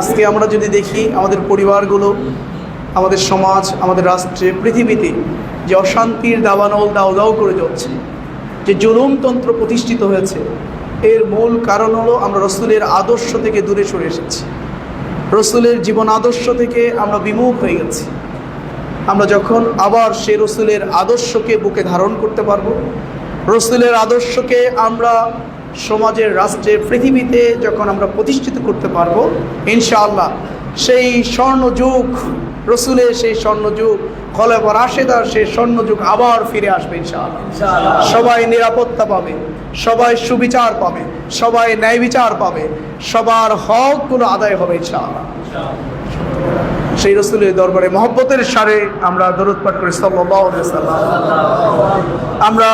আজকে আমরা যদি দেখি আমাদের পরিবারগুলো, আমাদের সমাজ, আমাদের রাষ্ট্রে, পৃথিবীতে যে অশান্তির দাবানল দাও দাও করে যাচ্ছে যে জুলুমতন্ত্র প্রতিষ্ঠিত হয়েছে, এর মূল কারণ হলো আমরা রসুলের আদর্শ থেকে দূরে সরে এসেছি। রসুলের জীবন আদর্শ থেকে আমরা বিমুখ হয়ে গেছি। আমরা যখন আবার সেই রসুলের আদর্শকে বুকে ধারণ করতে পারব, রসুলের আদর্শকে আমরা সমাজের রাষ্ট্রে পৃথিবীতে যখন আমরা প্রতিষ্ঠিত করতে পারব ইনশাআল্লাহ সেই স্বর্ণযুগ রসুলের সেই স্বর্ণযুগ খলেফ রাশেদার সেই স্বর্ণযুগ আবার ফিরে আসবে ইনশাআল্লাহ। সবাই নিরাপত্তা পাবে সবাই সুবিচার পাবে সবাই ন্যায় বিচার পাবে সবার হকগুলো আদায় হবে ইনশাআল্লাহ। সেই রসুলের দরবারে মহব্বতের সারে আমরা দরদ পাঠ করি সাল্লাম আমরা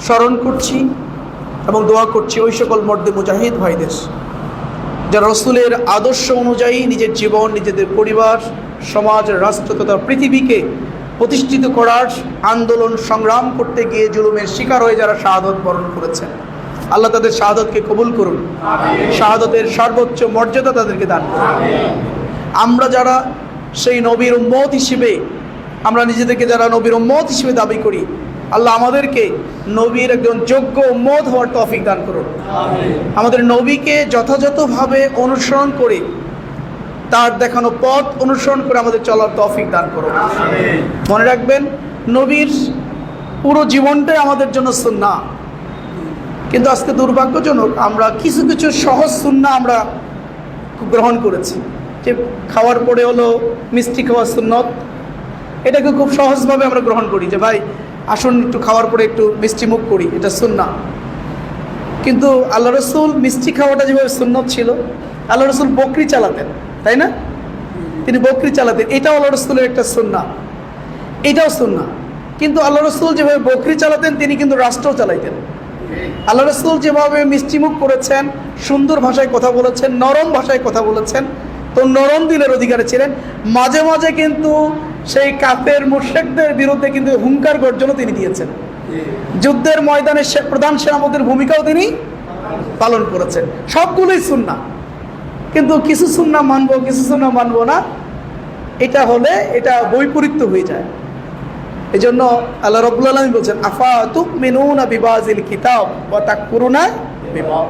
স্মরণ করছি এবং দোয়া করছি ওই সকল মর্দে মুজাহিদ ভাইদের। যারা রসুলের আদর্শ অনুযায়ী নিজের জীবন, নিজেদের পরিবার, সমাজ, রাষ্ট্র তথা পৃথিবীকে প্রতিষ্ঠিত করার আন্দোলন সংগ্রাম করতে গিয়ে জুলুমের শিকার হয়ে যারা শাহাদত বরণ করেছেন। আল্লাহ তাদের শাহাদতকে কবুল করুন। শাহাদতের সর্বোচ্চ মর্যাদা তাদেরকে দান করুন। আমরা যারা সেই নবীর উম্মত হিসেবে, আমরা নিজেদেরকে যারা নবীর উম্মত হিসেবে দাবি করি আল্লাহ আমাদেরকে নবীর একজন যোগ্য উম্মত হওয়ার তৌফিক দান করুন। আমাদের নবীকে যথাযথভাবে অনুসরণ করে তার দেখানো পথ অনুসরণ করে আমাদের চলার তৌফিক দান করুন। মনে রাখবেন নবীর পুরো জীবনটাই আমাদের জন্য সুন্না কিন্তু আজকে দুর্ভাগ্যজনক আমরা কিছু কিছু সহজ সুন্না আমরা গ্রহণ করেছি। যে খাওয়ার পরে হলো মিষ্টি খাওয়া সুন্নত এটাকে খুব সহজভাবে আমরা গ্রহণ করি যে ভাই আসুন, একটু খাওয়ার পরে একটু মিষ্টি মুখ করি, এটা সুন্না কিন্তু আল্লাহ রসুল মিষ্টি খাওয়াটা যেভাবে সুন্নত ছিল, আল্লাহ রসুল বকরি চালাতেন, তাই না? তিনি বকরি চালাতেন, এটাও আল্লাহ রসুলের একটা সুন্না এটাও সুন্না কিন্তু আল্লাহ রসুল যেভাবে বকরি চালাতেন, তিনি কিন্তু রাষ্ট্র চালাইতেন। আল্লাহ রসুল যেভাবে মিষ্টিমুখ করেছেন, সুন্দর ভাষায় কথা বলেছেন, নরম ভাষায় কথা বলেছেন, তো নরম দিলের অধিকারী ছিলেন। মাঝে মাঝে কিন্তু সেই কাপের মুর্শেকদের বিরুদ্ধে কিন্তু হুঙ্কার গর্জনও তিনি দিয়েছেন। যুদ্ধের ময়দানে প্রধান সেনাপতির ভূমিকাও তিনি পালন করেছেন। সবগুলোই সুন্না কিন্তু কিছু সুন্না মানবো কিছু সুন্না মানবো না। এটা হলে এটা বৈপরীত্য হয়ে যায়। এই জন্য আল্লাহ রব্বুল আলমী বলছেন আফা তুক মিনুনা বিবাজিল কিতাব বা তাক করুনা বিবাহ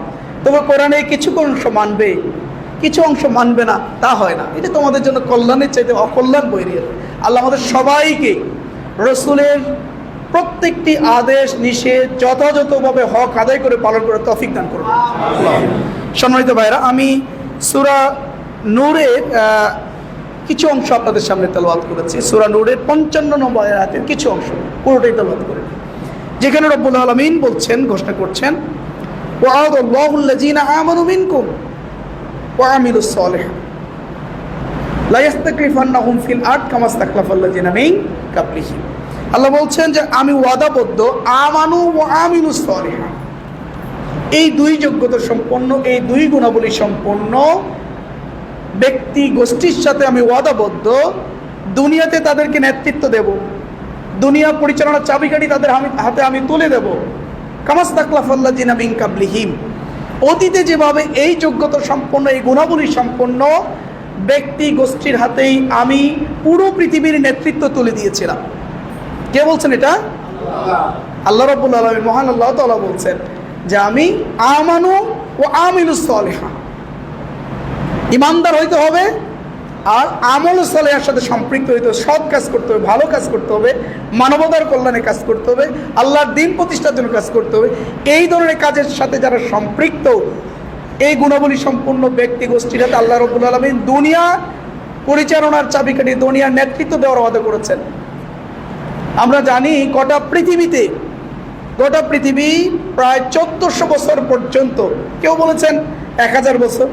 তবে কোরআনে কিছু অংশ মানবে কিছু অংশ মানবে না তা হয় না। এটা তোমাদের জন্য কল্যাণের চাইতে অকল্যাণ বই আল্লাহ আমাদের সবাইকে রসুলের প্রত্যেকটি আদেশ, নিষেধ যথাযথভাবে হক আদায় করে পালন করে তফিক দান করুন। সম্মানিত ভাইরা আমি সুরা নূরের কিছু অংশ আপনাদের সামনে তেলাওয়াত করেছি। সুরা নূরের পঞ্চান্ন নম্বর আয়াতের কিছু অংশ পুরোটাই তেলাওয়াত করে যেখানে রব্বুল আলমিন বলছেন, ঘোষণা করছেন ওয়াউদ্লাহুল্লাজিনা আমানু মিনকুম ওয়া আমিলুস সালিহ। লা ইস্তাকলিফান্নাহুম ফিল আরদ কামা ইস্তাকলাফাল্লাজিনা মিন কাবলিহিম আল্লাহ বলছেন যে, আমি ওয়াদাবদ্ধ, আমানু ওয়া আমিলুস সালিহ। এই দুই যোগ্যতা সম্পন্ন, এই দুই গুণাবলী সম্পন্ন ব্যক্তি গোষ্ঠীর সাথে আমি ওয়াদাবদ্ধ, দুনিয়াতে তাদেরকে নেতৃত্ব দেব। দুনিয়া পরিচালনার চাবিকাঠি তাদের হাতে আমি তুলে দেব। কামাস তাকলাফাল্লা জিনা বিন কাবলিহিম অতীতে যেভাবে এই যোগ্যতা সম্পন্ন, এই গুণাবলী সম্পন্ন ব্যক্তি গোষ্ঠীর হাতেই আমি পুরো পৃথিবীর নেতৃত্ব তুলে দিয়েছিলাম। কে বলছেন এটা? আল্লাহ। রব্বুল আলমী মহান আল্লাহ তালা বলছেন যে আমি আমানু ও আমিনুস সালেহা। ইমানদার হইতে হবে আর আমল সালেহার সাথে সম্পৃক্ত হইতে হবে। সৎ কাজ করতে হবে ভালো কাজ করতে হবে মানবতার কল্যাণে কাজ করতে হবে আল্লাহর দিন প্রতিষ্ঠার জন্য কাজ করতে হবে। এই ধরনের কাজের সাথে যারা সম্পৃক্ত এই গুণাবলী সম্পূর্ণ ব্যক্তি গোষ্ঠীর হাতে আল্লাহ রবুল আলমিন দুনিয়া পরিচালনার চাবিকাঠি দুনিয়ার নেতৃত্ব দেওয়ার ওয়াদা করেছেন। আমরা জানি গোটা পৃথিবীতে, গোটা পৃথিবী প্রায় চোদ্দোশো বছর পর্যন্ত, কেউ বলেছেন এক হাজার বছর,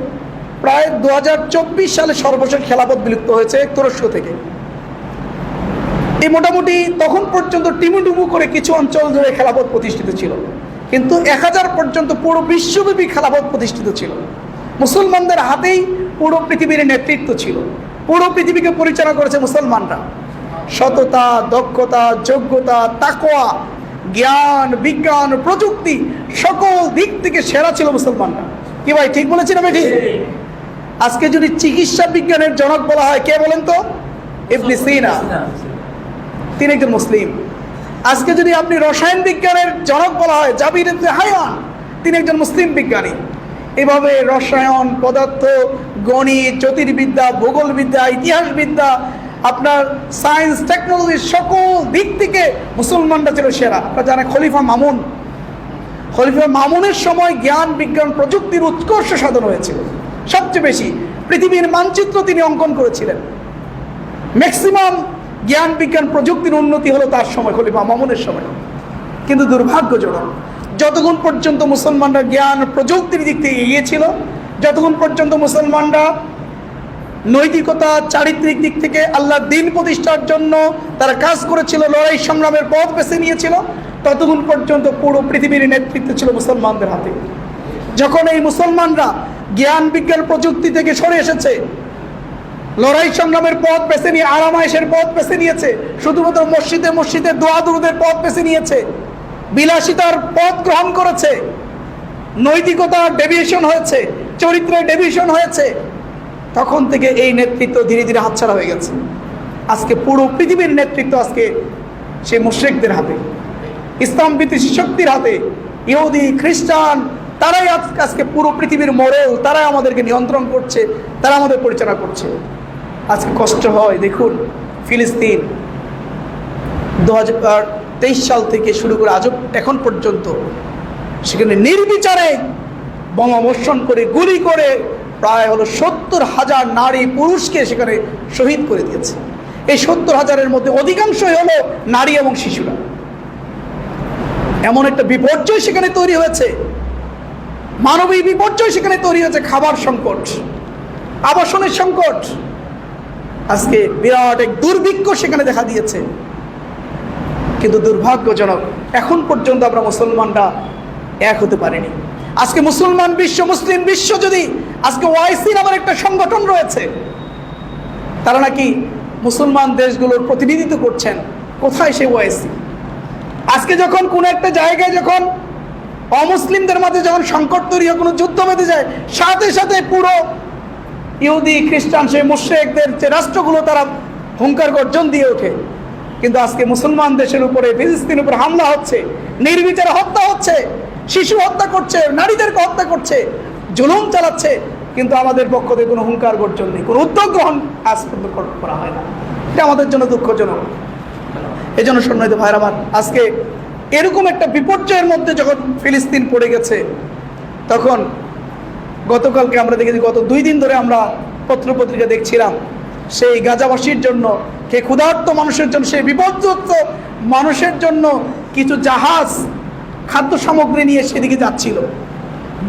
প্রায় দু হাজার চব্বিশ সালে সর্বশেষ খেলাপথ বিলুপ্ত হয়েছে তুরস্ক থেকে। এই মোটামুটি তখন পর্যন্ত টিমুটুমু করে কিছু অঞ্চল জুড়ে খেলাপথ প্রতিষ্ঠিত ছিল। কিন্তু এক হাজার পর্যন্ত পুরো বিশ্বব্যাপী খেলাপথ প্রতিষ্ঠিত ছিল। মুসলমানদের হাতেই পুরো পৃথিবীর নেতৃত্ব ছিল। পুরো পৃথিবীকে পরিচালনা করেছে মুসলমানরা। সততা দক্ষতা যোগ্যতা তাকোয়া জ্ঞান বিজ্ঞান প্রযুক্তি সকল দিক থেকে সেরা ছিল মুসলমানরা। কি ভাই ঠিক বলেছি না ঠিক আজকে যদি চিকিৎসা বিজ্ঞানের জনক বলা হয় কে বলেন তো? ইবনে সিনা। তিনি একজন মুসলিম। আজকে যদি আপনি রসায়ন বিজ্ঞানের জনক বলা হয়, জাবির হায়ান, তিনি একজন মুসলিম বিজ্ঞানী। এভাবে রসায়ন, পদার্থ, গণিত, জ্যোতির্বিদ্যা, ভূগোলবিদ্যা, ইতিহাসবিদ্যা, আপনার সায়েন্স, টেকনোলজি, সকল দিক থেকে মুসলমানরা ছিল সেরা। আপনারা জানেন খলিফা মামুন। খলিফা মামুনের সময় জ্ঞান, বিজ্ঞান প্রযুক্তির উৎকর্ষ সাধন হয়েছিল। সবচেয়ে বেশি পৃথিবীর মানচিত্র তিনি অঙ্কন করেছিলেন। ম্যাক্সিমাম জ্ঞান, বিজ্ঞান, প্রযুক্তির উন্নতি হলো তার সময় খলিফা মামুনের সময়। কিন্তু দুর্ভাগ্যজনক, যতক্ষণ পর্যন্ত মুসলমানরা জ্ঞান, প্রযুক্তির দিক থেকে এগিয়েছিল যতক্ষণ পর্যন্ত মুসলমানরা নৈতিকতা, চারিত্রিক দিক থেকে আল্লাহ দিন প্রতিষ্ঠার জন্য তারা কাজ করেছিল, লড়াই সংগ্রামের পথ বেছে নিয়েছিল, ততক্ষণ পর্যন্ত পুরো পৃথিবীর নেতৃত্ব ছিল মুসলমানদের হাতে। যখন এই মুসলমানরা জ্ঞান, বিজ্ঞান, প্রযুক্তি থেকে সরে এসেছে লড়াই সংগ্রামের পথ বেছে নিয়ে, আরামায়েশের পথ বেছে নিয়েছে। শুধুমাত্র মসজিদে মসজিদে দোয়া দুরুদের পথ বেছে নিয়েছে। বিলাসিতার পথ গ্রহণ করেছে। নৈতিকতা ডেভিয়েশন হয়েছে। চরিত্রে ডেভিয়েশন হয়েছে। তখন থেকে এই নেতৃত্ব ধীরে ধীরে হাতছাড়া হয়ে গেছে। আজকে পুরো পৃথিবীর নেতৃত্ব আজকে সে মুশ্রিকদের হাতে। ইসলাম বিদ্বেষী শক্তির হাতে। ইহুদি, খ্রিস্টান, তারাই আজ- আজকে পুরো পৃথিবীর মোড়েল। তারাই আমাদেরকে নিয়ন্ত্রণ করছে। তারা আমাদের পরিচালনা করছে। আজকে কষ্ট হয়, দেখুন, ফিলিস্তিন দু হাজার তেইশ সাল থেকে শুরু করে আজ এখন পর্যন্ত সেখানে নির্বিচারে বোমাবর্ষণ করে, গুলি করে প্রায় হলো সত্তর হাজার নারী পুরুষকে সেখানে শহীদ করে দিয়েছে। এই সত্তর হাজারের মধ্যে অধিকাংশই হলো নারী এবং শিশুরা। এমন একটা বিপর্যয় সেখানে তৈরি হয়েছে। মানবিক বিপর্যয় সেখানে তৈরি হয়েছে, খাবার সংকট, আবাসনের সংকট। আজকে বিরাট এক দুর্ভিক্ষ সেখানে দেখা দিয়েছে। কিন্তু দুর্ভাগ্যজনক, এখন পর্যন্ত আমরা মুসলমানরা এক হতে পারিনি। আজকে মুসলমান বিশ্ব, মুসলিম বিশ্ব যদি আজকে ওয়াইসি নামের একটা সংগঠন রয়েছে, তারা নাকি মুসলমান দেশগুলোর প্রতিনিধিত্ব করছেন। কোথায় সেই ওয়াইসি? আজকে যখন কোনো একটা জায়গায় যখন অমুসলিমদের মাঝে যখন সংকট তৈরি হয়, কোনো যুদ্ধ বেঁধে যায়, সাথে সাথে পুরো ইহুদি, খ্রিস্টান, সেই মুশ্রেকদের যে রাষ্ট্রগুলো তারা হুঙ্কার গর্জন দিয়ে ওঠে। কিন্তু আজকে মুসলমান দেশের উপরে, ফিলিস্তিনের উপরে হামলা হচ্ছে, নির্বিচারে হত্যা হচ্ছে, শিশু হত্যা করছে, নারীদেরকে হত্যা করছে, জুলুম চালাচ্ছে, কিন্তু আমাদের পক্ষ থেকে কোনো হুঙ্কার গর্জন নেই, কোনো উদ্যোগ গ্রহণ আজ পর্যন্ত করা হয় না। এটা আমাদের জন্য দুঃখজনক। এই জন্য সন্ন্যত ভাইয়ের আমার, আজকে এরকম একটা বিপর্যয়ের মধ্যে যখন ফিলিস্তিন পড়ে গেছে, তখন গতকালকে আমরা দেখেছি, গত দুই দিন ধরে আমরা পত্রপত্রিকা দেখছিলাম, সেই গাজাবাসীর জন্য, কে ক্ষুধার্ত মানুষের জন্য, সেই বিপর্যস্ত মানুষের জন্য কিছু জাহাজ, খাদ্য সামগ্রী নিয়ে সেদিকে যাচ্ছিল।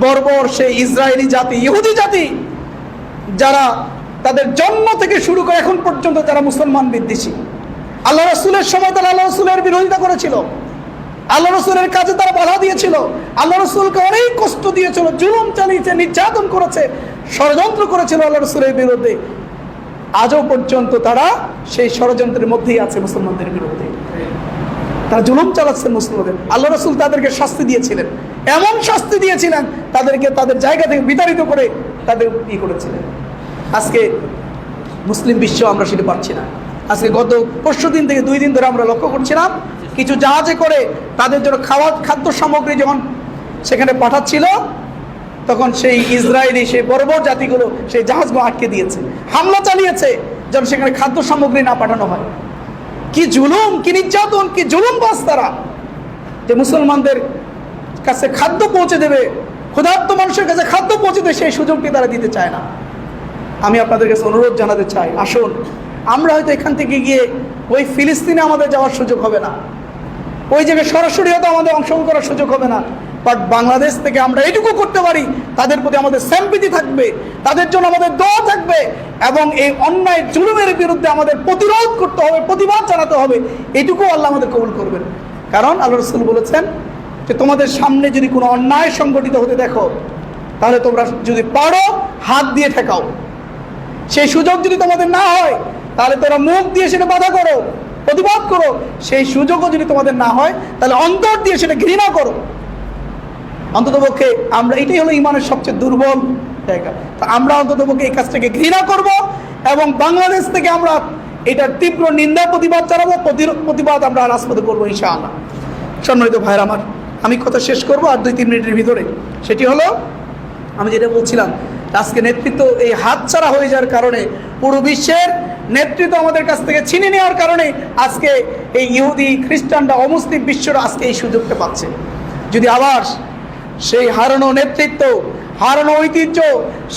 বর্বর সেই ইসরায়েলি জাতি, ইহুদি জাতি, যারা তাদের জন্ম থেকে শুরু করে এখন পর্যন্ত যারা মুসলমান বিদ্বেষী। আল্লাহ রসুলের সময় তারা আল্লাহ রসুলের বিরোধিতা করেছিল। আল্লাহ রসুলের কাজে তারা বাধা দিয়েছিল। আল্লাহ রসুলকে অনেক কষ্ট দিয়েছিল, জুলুম চালিয়েছে, নির্যাতন করেছে, ষড়যন্ত্র করেছিল আল্লাহ রসুলের বিরুদ্ধে। আজও পর্যন্ত তারা সেই ষড়যন্ত্রের মধ্যেই আছে মুসলমানদের বিরুদ্ধে। তারা জুলুম চালাচ্ছেন মুসলমানদের। আল্লাহ রসুল তাদেরকে শাস্তি দিয়েছিলেন। এমন শাস্তি দিয়েছিলেন, তাদেরকে তাদের জায়গা থেকে বিতাড়িত করে তাদের ই করেছিলেন। আজকে মুসলিম বিশ্ব আমরা সেটা পাচ্ছি না। আজকে গত পরশু দিন থেকে দুই দিন ধরে আমরা লক্ষ্য করছিলাম কিছু জাহাজে করে তাদের জন্য খাওয়া খাদ্য সামগ্রী যখন সেখানে পাঠাচ্ছিল, তখন সেই ইসরায়েলি সেই বড় বড় জাতিগুলো সেই জাহাজগুলো আটকে দিয়েছে, হামলা চালিয়েছে যেন সেখানে খাদ্য সামগ্রী না পাঠানো হয়। কি জুলুম, কি নির্যাতন, কি জুলুম বাস তারা। যে মুসলমানদের কাছে খাদ্য পৌঁছে দেবে, ক্ষুধার্ত মানুষের কাছে খাদ্য পৌঁছে দেবে, সেই সুযোগটি তারা দিতে চায় না। আমি আপনাদের কাছে অনুরোধ জানাতে চাই, আসুন, আমরা হয়তো এখান থেকে গিয়ে ওই ফিলিস্তিনে আমাদের যাওয়ার সুযোগ হবে না। ওই জায়গায় সরাসরি হয়তো আমাদের অংশগ্রহণ করার সুযোগ হবে না। বাট বাংলাদেশ থেকে আমরা এটুকু করতে পারি, তাদের প্রতি আমাদের স্যাম্পিতি থাকবে, তাদের জন্য আমাদের দোয়া থাকবে, এবং এই অন্যায় জুলুমের বিরুদ্ধে আমাদের প্রতিরোধ করতে হবে, প্রতিবাদ জানাতে হবে এটুকু আল্লাহ আমাদের কবুল করবেন। কারণ আল্লাহ রসুল বলেছেন যে, তোমাদের সামনে যদি কোনো অন্যায় সংগঠিত হতে দেখো, তাহলে তোমরা যদি পারো, হাত দিয়ে ঠেকাও। সেই সুযোগ যদি তোমাদের না হয়, তাহলে তোমরা মুখ দিয়ে সেটা বাধা করো। প্রতিবাদ করো, সেই সুযোগও যদি তোমাদের না হয়, তাহলে অন্তর দিয়ে সেটা ঘৃণা করো। অন্ততপক্ষে আমরা, এটাই হলো ইমানের সবচেয়ে দুর্বল জায়গা। তা আমরা অন্ততপক্ষে এই কাজটাকে ঘৃণা করব এবং বাংলাদেশ থেকে আমরা এটার তীব্র নিন্দা প্রতিবাদ চালাবো প্রতিবাদ আমরা রাজপথে করব ইনশাআল্লাহ। সম্মানিত ভাইয়ের আমার, আমি কথা শেষ করব আর দুই তিন মিনিটের ভিতরে। সেটি হলো, আমি যেটা বলছিলাম আজকে নেতৃত্ব এই হাতছাড়া হয়ে যাওয়ার কারণে পুরো বিশ্বের নেতৃত্ব আমাদের কাছ থেকে ছিনে নেওয়ার কারণে আজকে এই ইহুদি খ্রিস্টানরা অমুসলিম বিশ্বরা আজকে এই সুযোগটা পাচ্ছে। যদি আবার সেই হারানো নেতৃত্ব, হারানো ঐতিহ্য,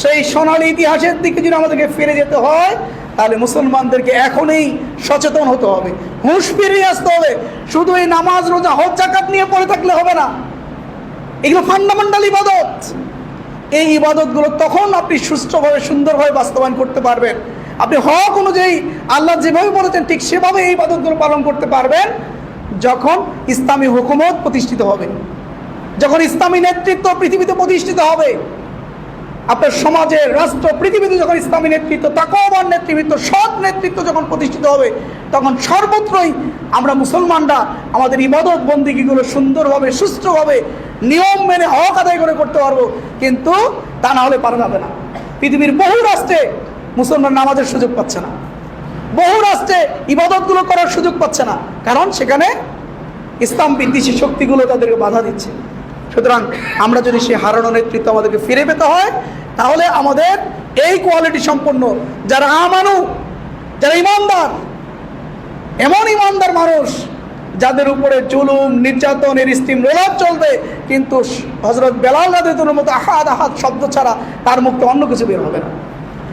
সেই সোনালী ইতিহাসের দিকে যদি আমাদেরকে ফিরে যেতে হয়, তাহলে মুসলমানদেরকে এখনই সচেতন হতে হবে, হুঁশ ফিরিয়ে আসতে হবে। শুধু এই নামাজ, রোজা, হজ জাকাত নিয়ে পড়ে থাকলে হবে না। এগুলো ফান্ডামেন্টাল ইবাদত। এই ইবাদতগুলো তখন আপনি সুস্থভাবে, সুন্দরভাবে বাস্তবায়ন করতে পারবেন। আপনি হক অনুযায়ী আল্লাহ যেভাবে বলেছেন, ঠিক সেভাবে এই ইবাদতগুলো পালন করতে পারবেন যখন ইসলামী হুকুমত প্রতিষ্ঠিত হবে। যখন ইসলামী নেতৃত্ব পৃথিবীতে প্রতিষ্ঠিত হবে। আপনার সমাজের রাষ্ট্র, পৃথিবীতে যখন ইসলামী নেতৃত্ব তাকওয়াবান নেতৃত্ব, সৎ নেতৃত্ব যখন প্রতিষ্ঠিত হবে, তখন সর্বত্রই আমরা মুসলমানরা আমাদের ইবাদত বন্দিগিগুলো সুন্দরভাবে, সুষ্ঠুভাবে নিয়ম মেনে হক আদায় করে করতে পারব, কিন্তু তা না হলে পারা যাবে না। পৃথিবীর বহু রাষ্ট্রে মুসলমান নামাজের সুযোগ পাচ্ছে না। বহু রাষ্ট্রে ইবাদতগুলো করার সুযোগ পাচ্ছে না। কারণ সেখানে ইসলাম বিদ্বেষী শক্তিগুলো তাদেরকে বাধা দিচ্ছে। সুতরাং আমরা যদি সেই হারানো নেতৃত্ব আমাদেরকে ফিরে পেতে হয়, তাহলে আমাদের এই কোয়ালিটি সম্পন্ন, যারা আমানু, যারা ইমানদার, এমন ইমানদার মানুষ যাদের উপরে জুলুম নির্যাতনের স্টিম রোলার চলবে, কিন্তু হজরত বেলাল রাদের মতো আহাদ আহাদ শব্দ ছাড়া তার মুক্ত অন্য কিছু বের হবে না।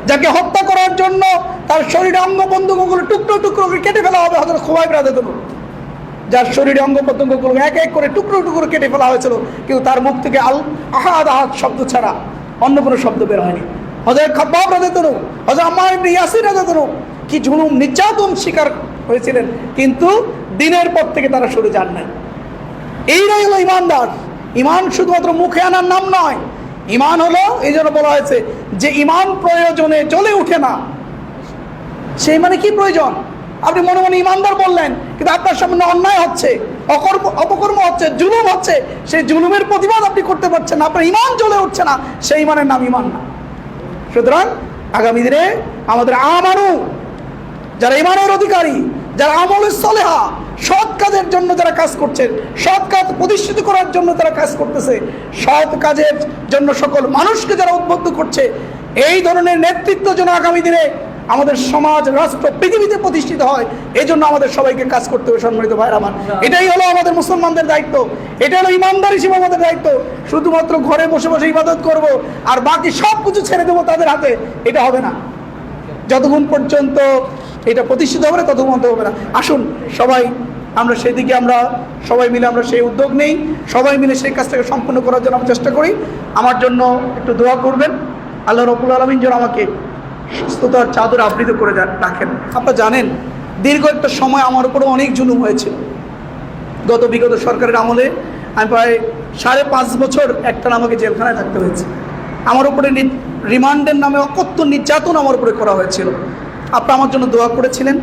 যাকে হত্যা করার জন্য তার শরীরে অঙ্গ প্রত্যঙ্গগুলো টুকরো টুকরো করে কেটে ফেলা হবে হজরত খোয়াইব রাদের যার শরীরে অঙ্গ প্রত্যঙ্গগুলো এক এক করে টুকরো টুকরো কেটে ফেলা হয়েছিল, কিন্তু তার মুখ থেকে আল আহাদ আহাদ শব্দ ছাড়া অন্য কোনো শব্দ বের হয়নি। হজরত খাব্বাব তনু হজরত ইবনে ইয়াসির তনু কি ঝুলুম নির্যাতন শিকার হয়েছিলেন। কিন্তু দিনের পর থেকে তারা সরে যান নাই। এইটাই হলো ইমানদার। ইমান শুধুমাত্র মুখে আনার নাম নয়। ইমান হলো, এই জন্য বলা হয়েছে, যে ইমান প্রয়োজনে জ্বলে উঠে না। সেই মানে কি প্রয়োজন? আপনি মনে মনে ইমানদার বললেন, কিন্তু আপনার সামনে অন্যায় হচ্ছে, অকর্ম, অপকর্ম হচ্ছে, জুলুম হচ্ছে, সেই জুলুমের প্রতিবাদ আপনি করতে পারছেন না, আপনার ইমান জ্বলে উঠছে না, সেই ইমানের নাম ইমান না। সুতরাং আগামী দিনে আমাদের আমানু যারা ইমানের অধিকারী, যারা আমল সলেহা, সৎ কাজের জন্য যারা কাজ করছেন, সৎ কাজ প্রতিষ্ঠিত করার জন্য তারা কাজ করতেছে, সৎ কাজের জন্য সকল মানুষকে যারা উদ্বুদ্ধ করছে, এই ধরনের নেতৃত্ব যেন আগামী দিনে আমাদের সমাজ, রাষ্ট্র, পৃথিবীতে প্রতিষ্ঠিত হয় এই জন্য আমাদের সবাইকে কাজ করতে হবে, সম্মানিত ভাইয়ের আমার। এটাই হলো আমাদের মুসলমানদের দায়িত্ব, এটা হলো ইমানদার হিসেবে আমাদের দায়িত্ব, শুধুমাত্র ঘরে বসে বসে ইবাদত করব আর বাকি সব কিছু ছেড়ে দেবো তাদের হাতে, এটা হবে না। যতক্ষণ পর্যন্ত এটা প্রতিষ্ঠিত হবে না ততক্ষণ পর্যন্ত হবে না। আসুন, সবাই, আমরা সেদিকে আমরা, সবাই মিলে আমরা সেই উদ্যোগ নেই। সবাই মিলে সেই কাজটাকে সম্পূর্ণ করার জন্য আমরা চেষ্টা করি। আমার জন্য একটু দোয়া করবেন। আল্লাহ রবুল আলমিন যেন আমাকে সুস্থতার চাদর আবৃত করে রাখেন। আপনারা জানেন, দীর্ঘ একটা সময় আমার উপরে অনেক জুলুম হয়েছে। গত বিগত সরকারের আমলে আমি প্রায় সাড়ে পাঁচ বছর একটা আমাকে জেলখানায় থাকতে হয়েছে। আমার উপরে রিমান্ডের নামে অকথ্য নির্যাতন আমার উপরে করা হয়েছিল। আপনারা আমার জন্য দোয়া করেছিলেন,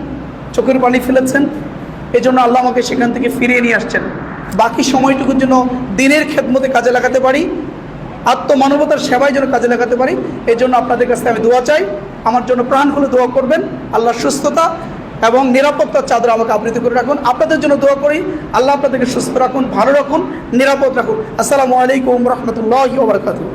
চোখের পানি ফেলেছেন এই জন্য আল্লাহ আমাকে সেখান থেকে ফিরিয়ে নিয়ে আসছেন। বাকি সময়টুকুর জন্য দিনের খেদমতে কাজে লাগাতে পারি, আত্মমানবতার সেবায় যেন কাজে লাগাতে পারি এই জন্য আপনাদের কাছে আমি দোয়া চাই। আমার জন্য প্রাণ হলে দোয়া করবেন, আল্লাহর সুস্থতা এবং নিরাপত্তার চাদর আমাকে আবৃত করে রাখুন। আপনাদের জন্য দোয়া করি, আল্লাহ আপনাদেরকে সুস্থ রাখুন, ভালো রাখুন, নিরাপদ রাখুন। আসসালামু আলাইকুম রহমতুল্লাহ বারকাতুহ।